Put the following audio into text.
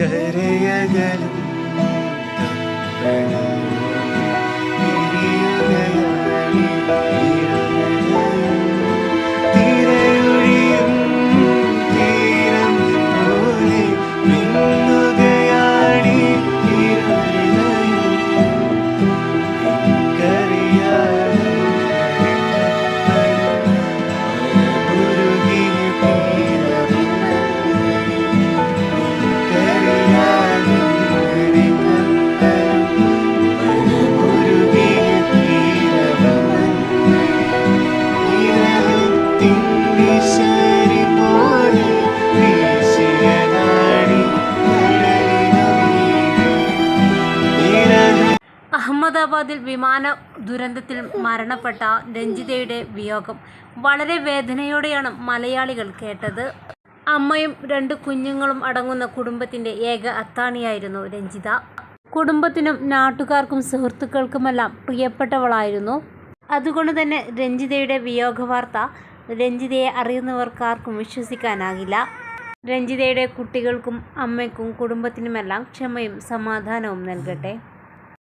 geriye gelin dön അഹമ്മദാബാദിൽ വിമാന ദുരന്തത്തിൽ മരണപ്പെട്ട രഞ്ജിതയുടെ വിയോഗം. വളരെ വേദനയോടെയാണ് മലയാളികൾ കേട്ടത്. അമ്മയും രണ്ട് കുഞ്ഞുങ്ങളും അടങ്ങുന്ന കുടുംബത്തിന്റെ ഏക അത്താണിയായിരുന്നു രഞ്ജിത. കുടുംബത്തിനും നാട്ടുകാർക്കും സുഹൃത്തുക്കൾക്കുമെല്ലാം പ്രിയപ്പെട്ടവളായിരുന്നു. അതുകൊണ്ട് തന്നെ രഞ്ജിതയുടെ വിയോഗ വാർത്ത രഞ്ജിതയെ അറിയുന്നവർക്കാർക്കും വിശ്വസിക്കാനാകില്ല. രഞ്ജിതയുടെ കുട്ടികൾക്കും അമ്മയ്ക്കും കുടുംബത്തിനുമെല്ലാം ക്ഷമയും സമാധാനവും നൽകട്ടെ.